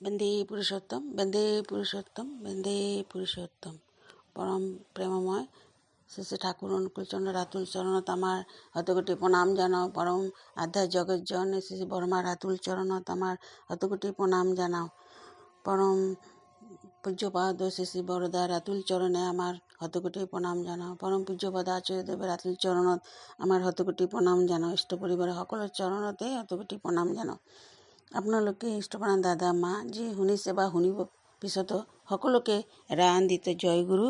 বন্দে পুরুষোত্তম বন্দে পুরুষোত্তম বন্দে পুরুষোত্তম পরম প্রেমময় শ্রী শ্রী ঠাকুর অনুকূলচন্দ্র রাতুল চরণত আমার হতকোটি প্রণাম জানাও পরম আধ্যা জগৎ জন শ্রী শ্রী বর্মা রাতুল চরণত আমার হতকোটি প্রণাম জানাও পরম পূজ্যপাদ শ্রী শ্রী বরদা রাতুল চরণে আমার হতকোটি প্ৰণাম জনাওঁ পৰম পূজ্যপদ আচাৰ্যদেৱে ৰাতুল চৰণত আমাৰ হতকোটি প্ৰণাম জনাওঁ ইষ্ট পৰিবাৰৰ সকলো চৰণতে হতকোটি প্ৰণাম জনাওঁ আপোনালোকে ইষ্টপ্ৰাণ দাদা, মা, যি শুনিছে বা শুনিব পিছতো সকলোকে ৰায়ান্দিত জয়গুৰু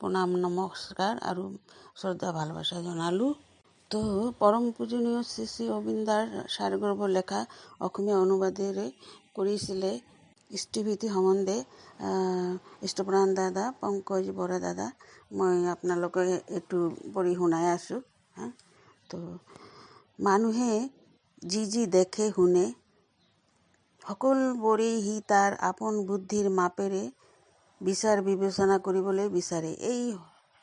প্ৰণাম নমস্কাৰ আৰু শ্ৰদ্ধা, ভালোবাসা জনালোঁ। তো পৰম পূজনীয় শ্ৰী শ্ৰী অবিন্দাৰ সাৰগৰ্ভ লেখা অসমীয়া অনুবাদেৰে কৰিছিলে ইষ্টিভীতি সম্বন্ধে ইষ্টপ্ৰাণ দাদা, পংকজ বৰা দাদা। মই আপোনালোকে এইটো পঢ়ি শুনাই আছোঁ, হা। তো মানুহে যি যি দেখে, শুনে সকলোবোৰেই সি তাৰ আপোন বুদ্ধিৰ মাপেৰে বিচাৰ বিবেচনা কৰিবলৈ বিচাৰে এই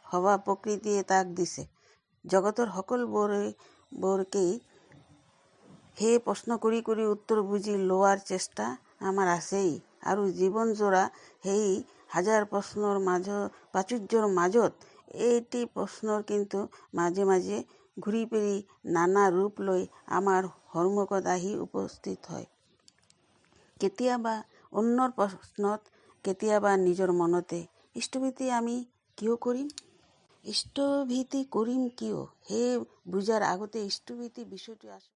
সভা প্ৰকৃতিয়ে তাক দিছে। জগতৰ সকলোবোৰে বোৰকেই সেই প্ৰশ্ন কৰি কৰি উত্তৰ বুজি লোৱাৰ চেষ্টা আমাৰ আছেই। আৰু জীৱনজোৰা সেই হাজাৰ প্ৰশ্নৰ মাজ প্ৰাচুৰ্যৰ মাজত, এইটি প্ৰশ্নৰ কিন্তু মাজে মাজে ঘূৰি ফিৰি নানা ৰূপ লৈ আমাৰ সন্মুখত আহি উপস্থিত হয়। কেতিয়াবা অন্যৰ প্ৰশ্নত, কেতিয়াবা নিজৰ মনতে, ইষ্টভীতি আমি কিয় কৰিম? ইষ্টভীতি কৰিম কিয়? সেই বুজাৰ আগতে ইষ্টভীতি বিষয়টো আছোঁ।